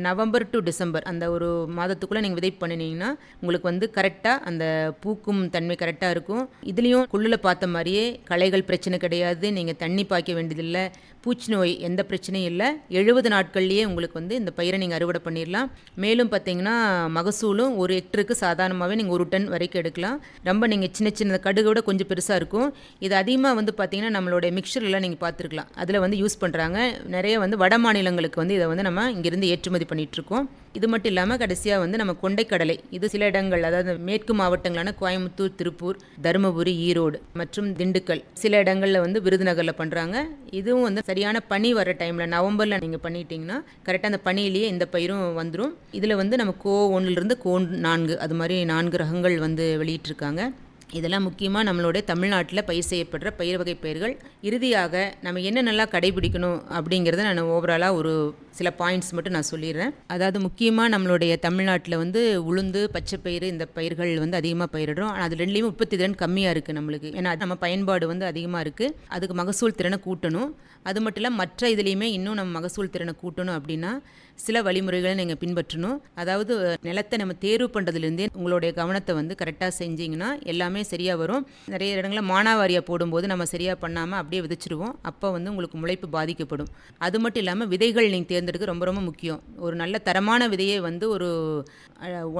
நவம்பர் டு டிசம்பர் அந்த ஒரு மாதத்துக்குள்ளே நீங்கள் விதை பண்ணினீங்கன்னா உங்களுக்கு வந்து கரெக்டாக அந்த பூக்கும் தன்மை கரெக்டாக இருக்கும். இதுலேயும் குள்ளில் பார்த்த மாதிரியே களைகள் பிரச்சனை கிடையாது. நீங்கள் தண்ணி பாய்க்க வேண்டியதில்லை. பூச்சி நோய் எந்த பிரச்சனையும் இல்லை. எழுபது நாட்கள்லேயே உங்களுக்கு வந்து இந்த பயிரை நீங்கள் அறுவடை பண்ணிடலாம். மேலும் பார்த்தீங்கன்னா மகசூலும் ஒரு ஹெக்டருக்கு சாதாரணமாகவே நீங்கள் ஒரு டன் வரைக்கும் எடுக்கலாம். ரொம்ப நீங்கள் சின்ன சின்ன கடுகை விட கொஞ்சம் பெருசாக இருக்கும். இது அதிகமாக வந்து பார்த்தீங்கன்னா நம்மளுடைய மிக்சர்லாம் நீங்கள் பார்த்துருக்கலாம். அதில் வந்து யூஸ் பண்ணுறாங்க நிறைய வந்து வட மாநிலங்களுக்கு வந்து இதை வந்து நம்ம இங்கேருந்து ஏற்றுமதி பண்ணிகிட்ருக்கோம் இது மட்டும் இல்லாமல் கடைசியாக வந்து நம்ம கொண்டைக்கடலை. இது சில இடங்கள் அதாவது மேற்கு மாவட்டங்களான கோயம்புத்தூர் திருப்பூர் தருமபுரி ஈரோடு மற்றும் திண்டுக்கல் சில இடங்களில் வந்து விருதுநகரில் பண்ணுறாங்க இதுவும் வந்து சரியான பனி வர டைமில் நவம்பரில் நீங்கள் பண்ணிட்டீங்கன்னா கரெக்டாக அந்த பனியிலேயே இந்த பயிரும் வந்துடும் இதில் வந்து நம்ம கோ ஒன்றுலேருந்து கோ நான்கு அது மாதிரி நான்கு ரகங்கள் வந்து வெளியிட்டிருக்காங்க. இதெல்லாம் முக்கியமாக நம்மளுடைய தமிழ்நாட்டில் பயிர் செய்யப்படுற பயிர் வகை பயிர்கள். இறுதியாக நம்ம என்ன நல்லா கடைபிடிக்கணும் அப்படிங்கிறத நான் ஓவராலாக ஒரு சில பாயிண்ட்ஸ் மட்டும் நான் சொல்லிடுறேன். அதாவது முக்கியமாக நம்மளுடைய தமிழ்நாட்டில் வந்து உளுந்து பச்சைப்பயிறு இந்த பயிர்கள் வந்து அதிகமாக பயிரிடுறோம். ஆனால் அது ரெண்டுலேயும் உற்பத்தி திறன் கம்மியாக இருக்குது நம்மளுக்கு. ஏன்னா நம்ம பயன்பாடு வந்து அதிகமாக இருக்குது அதுக்கு மகசூல் திறனை கூட்டணும். அது மட்டும் இல்லை மற்ற இதுலேயுமே இன்னும் நம்ம மகசூல் திறனை கூட்டணும் அப்படின்னா சில வழிமுறைகளை நீங்கள் பின்பற்றணும். அதாவது நிலத்தை நம்ம தேர்வு பண்ணுறதுலேருந்தே உங்களுடைய கவனத்தை வந்து கரெக்டாக செஞ்சிங்கன்னா எல்லாமே சரியாக வரும். நிறைய இடங்களில் மானாவாரியாக போடும்போது நம்ம சரியாக பண்ணாமல் அப்படியே விதைச்சிருவோம். அப்போ வந்து உங்களுக்கு முளைப்பு பாதிக்கப்படும். அது மட்டும் இல்லாமல் விதைகள் நீங்கள் தேர்ந்தெடுக்க ரொம்ப ரொம்ப முக்கியம். ஒரு நல்ல தரமான விதையை வந்து ஒரு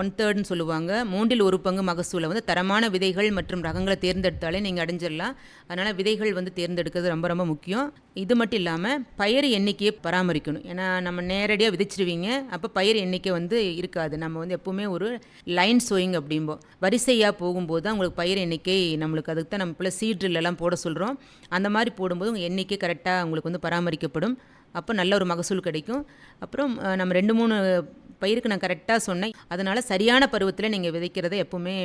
ஒன் தேர்ட்னு சொல்லுவாங்க. மூன்றில் ஒரு பங்கு மகசூலை வந்து தரமான விதைகள் மற்றும் ரகங்களை தேர்ந்தெடுத்தாலே நீங்கள் அடைஞ்சிடலாம். அதனால் விதைகள் வந்து தேர்ந்தெடுக்கிறது ரொம்ப ரொம்ப முக்கியம். இது மட்டும் இல்லாமல் பயிர் எண்ணிக்கையை பராமரிக்கணும். ஏன்னா நம்ம நேரடியாக விதைச்சிருவீங்க. அப்போ பயிர் எண்ணிக்கை வந்து இருக்காது. நம்ம வந்து எப்போவுமே ஒரு லைன் சோயிங் அப்படிம்போம் வரிசையாக போகும்போது தான் உங்களுக்கு பயிர் எண்ணிக்கை நம்மளுக்கு அதுக்கு தான் நம்ம இப்போ சீட்ரிலெல்லாம் போட சொல்கிறோம் அந்த மாதிரி போடும்போது உங்கள் எண்ணிக்கை கரெக்டாக உங்களுக்கு வந்து பராமரிக்கப்படும். அப்போ நல்ல ஒரு மகசூல் கிடைக்கும். அப்புறம் நம்ம ரெண்டு மூணு பயிருக்கு நான் கரெக்டாக சொன்னேன். அதனால் சரியான பருவத்தில் நீங்கள் விதைக்கிறத எப்போவுமே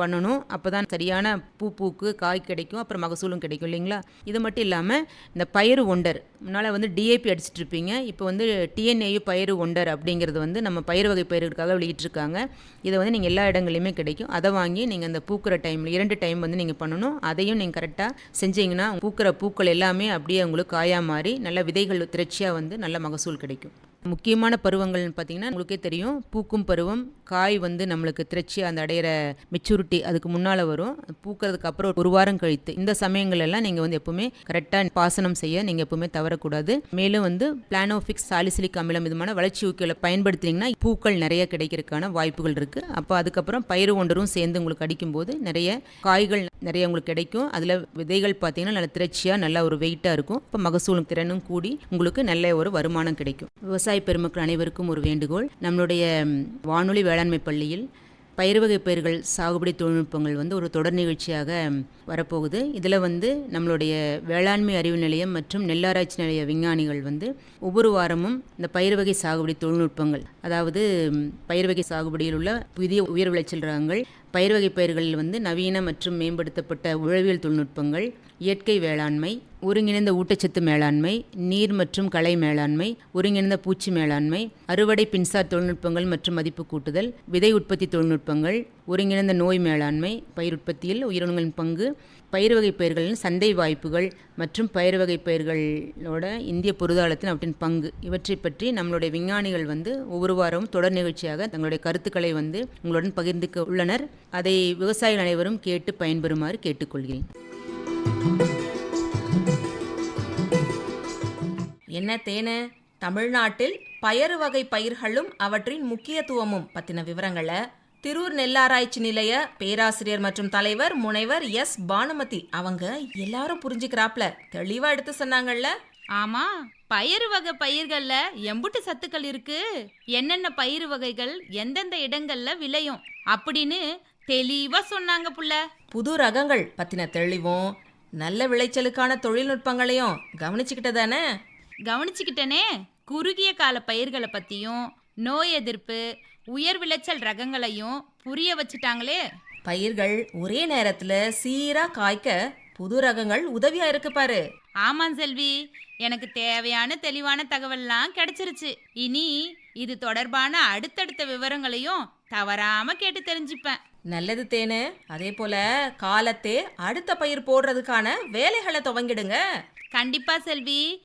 பண்ணணும். அப்போ தான் சரியான பூ பூக்கு காய் கிடைக்கும் அப்புறம் மகசூலும் கிடைக்கும் இல்லைங்களா? இது மட்டும் இல்லாமல் இந்த பயிறு ஒண்டர் முன்னால் வந்து டிஏபி அடிச்சிட்டு இருப்பீங்க. இப்போ வந்து டிஎன்ஏயு பயிறு ஒண்டர் அப்படிங்கிறது வந்து நம்ம பயிர் வகை பயிர்களுக்காக வெளியிட்டிருக்காங்க. இதை வந்து நீங்கள் எல்லா இடங்களையுமே கிடைக்கும். அதை வாங்கி நீங்கள் அந்த பூக்கிற டைமில் இரண்டு டைம் வந்து நீங்கள் பண்ணணும். அதையும் நீங்கள் கரெக்டாக செஞ்சீங்கன்னா பூக்கிற பூக்கள் எல்லாமே அப்படியே உங்களுக்கு காயாக மாறி நல்ல விதைகள் திரட்சியாக வந்து நல்ல மகசூல் கிடைக்கும். முக்கியமான பருவங்கள்னு பார்த்தீங்கன்னா உங்களுக்கே தெரியும். பூக்கும் பருவம் காய் வந்து நம்மளுக்கு திரைச்சி அந்த அடையிற மெச்சூரிட்டி அதுக்கு முன்னால் வரும். பூக்கிறதுக்கு அப்புறம் ஒரு வாரம் கழித்து. இந்த சமயங்களெல்லாம் நீங்கள் வந்து எப்பவுமே கரெக்டாக பாசனம் செய்ய நீங்கள் எப்பவுமே தவறக்கூடாது. மேலும் வந்து பிளானோஃபிக்ஸ் சாலிசிலிக் அமிலம் விதமான வளர்ச்சி ஊக்கிகளை பயன்படுத்தினீங்கன்னா பூக்கள் நிறைய கிடைக்கிறதுக்கான வாய்ப்புகள் இருக்குது அப்போ அதுக்கப்புறம் பயிறு ஒன்றரும் சேர்ந்து உங்களுக்கு அடிக்கும்போது நிறைய காய்கள் நிறைய உங்களுக்கு கிடைக்கும். அதில் விதைகள் பார்த்தீங்கன்னா நல்ல திரைச்சியாக நல்ல ஒரு வெயிட்டாக இருக்கும். இப்போ மகசூலும் திறனும் கூடி உங்களுக்கு நல்ல ஒரு வருமானம் கிடைக்கும். விவசாய பெருமக்கள் அனைவருக்கும் ஒரு வேண்டுகோள். நம்மளுடைய வானொலி வேளாண் வேளாண்மை பள்ளியில் பயிர் வகை பயிர்கள் சாகுபடி தொழில்நுட்பங்கள் வந்து ஒரு தொடர் நிகழ்ச்சியாக வரப்போகுது. இதில் வந்து நம்மளுடைய வேளாண்மை அறிவு நிலையம் மற்றும் நெல்லாராய்ச்சி நிலைய விஞ்ஞானிகள் வந்து ஒவ்வொரு வாரமும் இந்த பயிர் வகை சாகுபடி தொழில்நுட்பங்கள் அதாவது பயிர்வகை பயிர் வகை சாகுபடியில் உள்ள புதிய உயர் விளைச்சல் ரகங்கள் பயிர் வகை பயிர்களில் வந்து நவீன மற்றும் மேம்படுத்தப்பட்ட உழவியல் தொழில்நுட்பங்கள் இயற்கை வேளாண்மை ஒருங்கிணைந்த ஊட்டச்சத்து மேலாண்மை நீர் மற்றும் களை மேலாண்மை ஒருங்கிணைந்த பூச்சி மேலாண்மை அறுவடை பின்சார் தொழில்நுட்பங்கள் மற்றும் மதிப்பு கூட்டுதல் விதை உற்பத்தி தொழில்நுட்பங்கள் ஒருங்கிணைந்த நோய் மேலாண்மை பயிர் உற்பத்தியில் உயிரினங்களின் பங்கு பயிர் வகை பயிர்களின் சந்தை வாய்ப்புகள் மற்றும் பயிர் வகை பயிர்களோட இந்திய பொருளாதாரத்தின் அவற்றின் பங்கு. இவற்றை பற்றி நம்மளுடைய விஞ்ஞானிகள் வந்து ஒவ்வொரு வாரமும் தொடர் நிகழ்ச்சியாக தங்களுடைய கருத்துக்களை வந்து உங்களுடன் பகிர்ந்துக்க உள்ளனர். அதை விவசாயிகள் அனைவரும் கேட்டு பயன்பெறுமாறு கேட்டுக்கொள்கிறேன். என்ன தேனு? தமிழ்நாட்டில் பயறு வகை பயிர்களும் அவற்றின் முக்கியத்துவமும் பத்தின விவரங்களை திருூர் நெல்லாராய்ச்சி நிலைய பேராசிரியர் மற்றும் தலைவர் முனைவர் எஸ். பானுமதி அவங்க எல்லாரும் புரிஞ்சுக்கிறாப்ல. தெளிவா எடுத்து சொன்னாங்கல்ல. ஆமா. பயிறு வகை பயிர்கள்ல எம்புட்டு சத்துக்கள் இருக்கு. என்னென்ன பயிறு வகைகள் எந்தெந்த இடங்கள்ல விளையும் அப்படின்னு தெளிவா சொன்னாங்க புள்ள. புது ரகங்கள் பத்தின தெளிவும் நல்ல விளைச்சலுக்கான தொழில்நுட்பங்களையும் கவனிச்சுக்கிட்டதானே? கவனிச்சுக்கிட்டனே. குறுகிய கால பயிர்களை பத்தியும் நோய் எதிர்ப்பு உயர் விளைச்சல் ரகங்களையும் புரிய வச்சுட்டாங்களே. பயிர்கள் ஒரே நேரத்துல சீரா காய்க்க புது ரகங்கள் உதவியா இருக்கு பாரு. ஆமாம் செல்வி எனக்கு தேவையான தெளிவான தகவல்லாம் கிடைச்சிருச்சு. இனி இது தொடர்பான அடுத்தடுத்த விவரங்களையும் தவறாம கேட்டு தெரிஞ்சுப்பேன். நல்லது தேனு. அதே போல காலத்தே அடுத்த பயிர் போடுறதுக்கான வேலைகளை துவங்கிடுங்க. கண்டிப்பா செல்வி.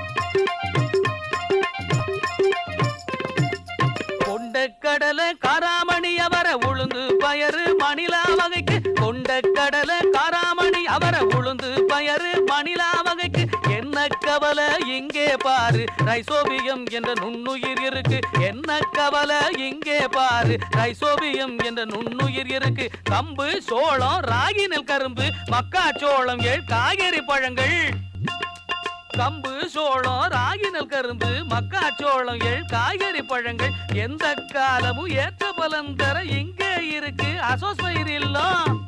கடலை காராமணி அவர உளுந்து பயறு மணிலா வகைக்கு. கொண்டக்கடலை காராமணி அவர உளுந்து பயறு மணிலா வகைக்கு. என்ன கவலை இங்கே பாரு ரைசோபியம் என்ற நுண்ணுயிர் இருக்கு. என்ன கவலை இங்கே பாரு ரைசோபியம் என்ற நுண்ணுயிர் இருக்கு. கம்பு சோளம் ராகி நெல் கரும்பு மக்காச்சோளம் ஏழ் காய்கறி பழங்கள். கம்பு சோளம் ராகி நெல் கரும்பு மக்காச்சோளம் எள் காய்கறி பழங்கள். எந்த காலமும் ஏற்ற பலன் தர இங்கே இருக்கு. அசோஸ் பயிர் இல்லம்.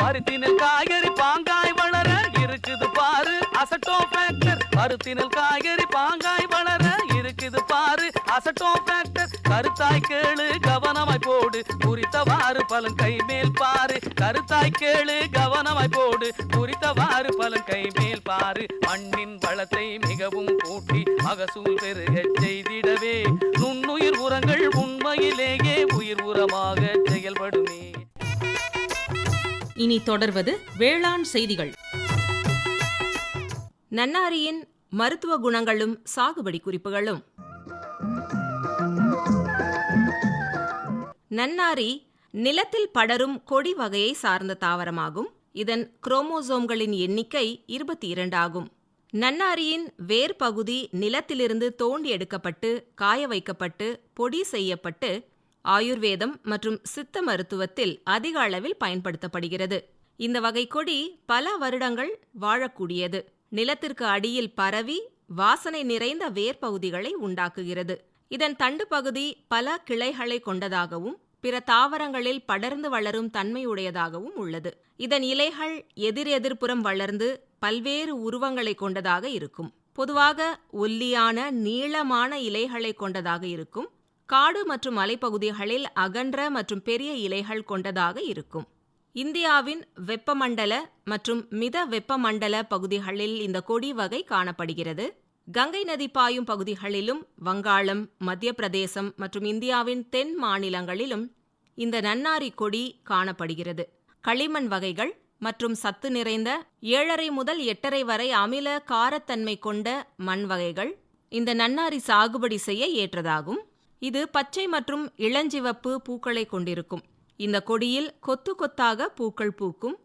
பருத்தினல் காய்கறி பாங்காய் வளர இருக்குது பாரு. அசட்டோ ஃபேக்டர் பருத்தினல் காய்கறி பாங்காய் வளர இருக்குது பாரு. அசட்டோ ஃபேக்டர் கருத்தாய் கேளு கவனமாய் போடு. குறித்தவாறு பலன் கை மேல் பாரு. கருத்தாய் கேளு கவனமாய் போடு. குறித்தவாறு பலன் கை மேல் பாரு. மண்ணின் வளத்தை மிகவும் கூட்டி மகசூல் பெருக செய்திடவே. நுண்ணுயிர் உரங்கள் உண்மையிலேயே உயிர் உரமாக செயல்படுமே. இனி தொடர்வது வேளாண் செய்திகள். நன்னாரியின் மருத்துவ குணங்களும் சாகுபடி குறிப்புகளும். நன்னாரி நிலத்தில் படரும் கொடி வகையை சார்ந்த தாவரமாகும். இதன் குரோமோசோம்களின் எண்ணிக்கை இருபத்தி இரண்டு ஆகும் நன்னாரியின் வேர் பகுதி நிலத்திலிருந்து தோண்டி எடுக்கப்பட்டு காய வைக்கப்பட்டு பொடி செய்யப்பட்டு ஆயுர்வேதம் மற்றும் சித்த மருத்துவத்தில் அதிக அளவில் பயன்படுத்தப்படுகிறது. இந்த வகை கொடி பல வருடங்கள் வாழக்கூடியது. நிலத்திற்கு அடியில் பரவி வாசனை நிறைந்த வேர்பகுதிகளை உண்டாக்குகிறது. இதன் தண்டு பகுதி பல கிளைகளை கொண்டதாகவும் பிற தாவரங்களில் படர்ந்து வளரும் தன்மையுடையதாகவும் உள்ளது. இதன் இலைகள் எதிர் எதிர்ப்புறம் வளர்ந்து பல்வேறு உருவங்களை கொண்டதாக இருக்கும். பொதுவாக ஒல்லியான நீளமான இலைகளை கொண்டதாக இருக்கும். காடு மற்றும் மலைப்பகுதிகளில் அகன்ற மற்றும் பெரிய இலைகள் கொண்டதாக இருக்கும். இந்தியாவின் வெப்பமண்டல மற்றும் மித வெப்பமண்டல பகுதிகளில் இந்த கொடி வகை காணப்படுகிறது. கங்கை நதி பாயும் பகுதிகளிலும் வங்காளம் மத்திய பிரதேசம் மற்றும் இந்தியாவின் தென் மாநிலங்களிலும் இந்த நன்னாரி கொடி காணப்படுகிறது. களிமண் வகைகள் மற்றும் சத்து நிறைந்த ஏழரை முதல் எட்டரை வரை அமில காரத்தன்மை கொண்ட மண் வகைகள் இந்த நன்னாரி சாகுபடி செய்ய ஏற்றதாகும். இது பச்சை மற்றும் இளஞ்சிவப்பு பூக்களை கொண்டிருக்கும். இந்த கொடியில் கொத்து கொத்தாக பூக்கள் பூக்கும்.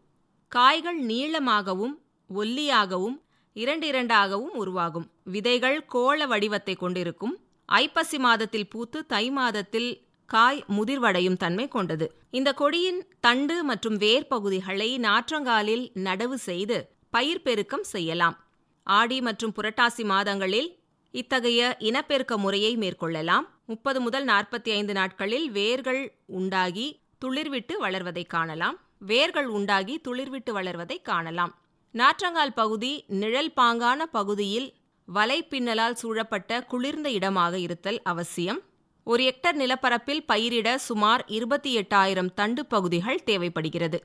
காய்கள் நீளமாகவும் ஒல்லியாகவும் இரண்டு இரண்டாகவும் உருவாகும். விதைகள் கோள வடிவத்தை கொண்டிருக்கும். ஐப்பசி மாதத்தில் பூத்து தை மாதத்தில் காய் முதிர்வடையும் தன்மை கொண்டது. இந்த கொடியின் தண்டு மற்றும் வேர் பகுதிகளை நாற்றங்காலில் நடவு செய்து பயிர் பெருக்கம் செய்யலாம். ஆடி மற்றும் புரட்டாசி மாதங்களில் இத்தகைய இனப்பெருக்க முறையை மேற்கொள்ளலாம். முப்பது முதல் நாற்பத்தி ஐந்து நாட்களில் வேர்கள் உண்டாகி துளிர்விட்டு வளர்வதை காணலாம். வேர்கள் உண்டாகி துளிர்விட்டு வளர்வதை காணலாம். நாற்றங்கால் பகுதி நிழல் பாங்கான பகுதியில் வலை பின்னலால் சூழப்பட்ட குளிர்ந்த இடமாக இருத்தல் அவசியம். ஒரு ஹெக்டர் நிலப்பரப்பில் பயிரிட சுமார் இருபத்தி எட்டாயிரம் தண்டு பகுதிகள் தேவைப்படுகிறது.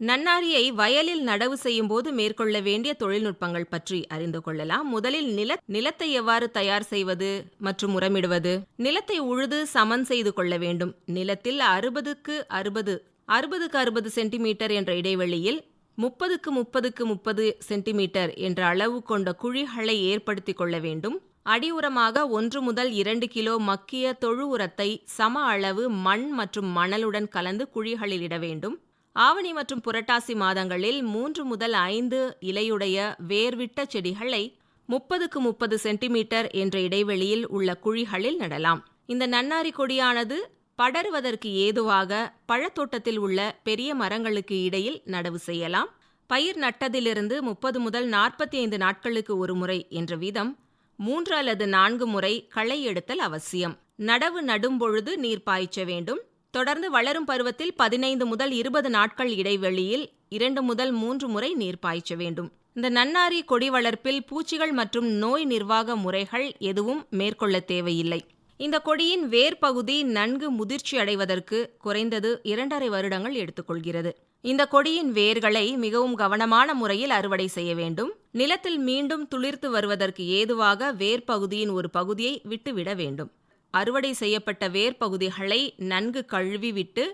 நன்னாரியை வயலில் நடவு செய்யும் போது மேற்கொள்ள வேண்டிய தொழில்நுட்பங்கள் பற்றி அறிந்து கொள்ளலாம். முதலில் நில நிலத்தை எவ்வாறு தயார் செய்வது மற்றும் உரமிடுவது? நிலத்தை உழுது சமன் செய்து கொள்ள வேண்டும். நிலத்தில் அறுபதுக்கு அறுபது அறுபதுக்கு அறுபது சென்டிமீட்டர் என்ற இடைவெளியில் முப்பதுக்கு முப்பதுக்கு முப்பது சென்டிமீட்டர் என்ற அளவு கொண்ட குழிகளை ஏற்படுத்திக் கொள்ள வேண்டும். அடி உரமாக ஒன்று முதல் இரண்டு கிலோ மக்கிய தொழு உரத்தை சம அளவு மண் மற்றும் மணலுடன் கலந்து குழிகளில் இட வேண்டும். ஆவணி மற்றும் புரட்டாசி மாதங்களில் மூன்று முதல் ஐந்து இலையுடைய வேர்விட்ட செடிகளை முப்பதுக்கு முப்பது சென்டிமீட்டர் என்ற இடைவெளியில் உள்ள குழிகளில் நடலாம். இந்த நன்னாரி கொடியானது படருவதற்கு ஏதுவாக பழத்தோட்டத்தில் உள்ள பெரிய மரங்களுக்கு இடையில் நடவு செய்யலாம். பயிர் நட்டதிலிருந்து முப்பது முதல் நாற்பத்தி ஐந்து நாட்களுக்கு ஒரு முறை என்ற வீதம் மூன்று அல்லது நான்கு முறை களை எடுத்தல் அவசியம். நடவு நடும்பொழுது நீர் பாய்ச்ச வேண்டும். தொடர்ந்து வளரும் பருவத்தில் பதினைந்து முதல் இருபது நாட்கள் இடைவெளியில் இரண்டு முதல் மூன்று முறை நீர் பாய்ச்ச வேண்டும். இந்த நன்னாரி கொடி வளர்ப்பில் பூச்சிகள் மற்றும் நோய் நிர்வாக முறைகள் எதுவும் மேற்கொள்ள தேவையில்லை. இந்த கொடியின் வேர் பகுதி நன்கு முதிர்ச்சி அடைவதற்கு குறைந்தது இரண்டரை வருடங்கள் எடுத்துக்கொள்கிறது. இந்த கொடியின் வேர்களை மிகவும் கவனமான முறையில் அறுவடை செய்ய வேண்டும். நிலத்தில் மீண்டும் துளிர்த்து வருவதற்கு ஏதுவாக வேர் பகுதியின் ஒரு பகுதியை விட்டுவிட வேண்டும். அறுவடை செய்யப்பட்ட வேர் பகுதிகளை நன்கு கழுவி விட்டு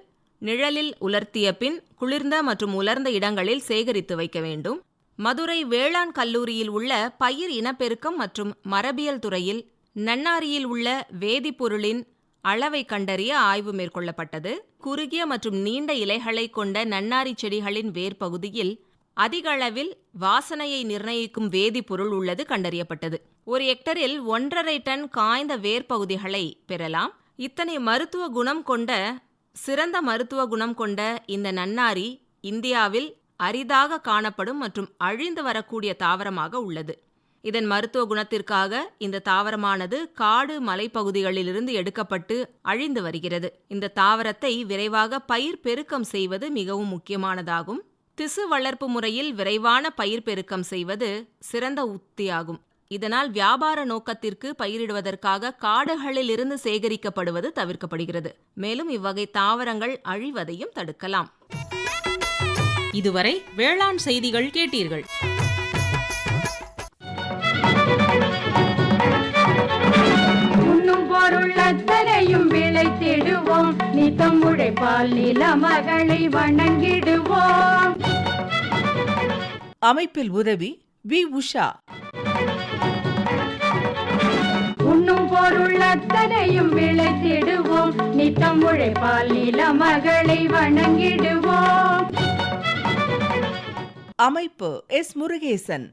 நிழலில் உலர்த்திய பின் குளிர்ந்த மற்றும் உலர்ந்த இடங்களில் சேகரித்து வைக்க வேண்டும். மதுரை வேளாண் கல்லூரியில் உள்ள பயிர் இனப்பெருக்கம் மற்றும் மரபியல் துறையில் நன்னாரியில் உள்ள வேதிப்பொருளின் அளவை கண்டறிய ஆய்வு மேற்கொள்ளப்பட்டது. குறுகிய மற்றும் நீண்ட இலைகளை கொண்ட நன்னாரி செடிகளின் வேர் பகுதியில் அதிக அளவில் வாசனையை நிர்ணயிக்கும் வேதிப்பொருள் உள்ளது கண்டறியப்பட்டது. ஒரு ஹெக்டரில் ஒன்றரை டன் காய்ந்த வேர் பகுதிகளை பெறலாம். இத்தனை மருத்துவ குணம் கொண்ட சிறந்த மருத்துவ குணம் கொண்ட இந்த நன்னாரி இந்தியாவில் அரிதாக காணப்படும் மற்றும் அழிந்து வரக்கூடிய தாவரமாக உள்ளது. இதன் மருத்துவ குணத்திற்காக இந்த தாவரமானது காடு மலைப்பகுதிகளிலிருந்து எடுக்கப்பட்டு அழிந்து வருகிறது. இந்த தாவரத்தை விரைவாக பயிர் பெருக்கம் செய்வது மிகவும் முக்கியமானதாகும். திசு வளர்ப்பு முறையில் விரைவான பயிர் பெருக்கம் செய்வது சிறந்த உத்தியாகும். இதனால் வியாபார நோக்கத்திற்கு பயிரிடுவதற்காக காடுகளில் இருந்து சேகரிக்கப்படுவது தவிர்க்கப்படுகிறது. மேலும் இவ்வகை தாவரங்கள் அழிவதையும் தடுக்கலாம். இதுவரை வேளாண் செய்திகள் கேட்டீர்கள். பொருள் அத்தனையும் விளைத்திடுவோம். நித்தம் உழைப்பால் நில மகளை வணங்கிடுவோம். அமைப்பில் உதவி வி. உஷா. உண்ணும் பொருள் அத்தனையும் விளைத்திடுவோம். நித்தம் உழைப்பால் நில மகளை வணங்கிடுவோம். அமைப்பு எஸ். முருகேசன்.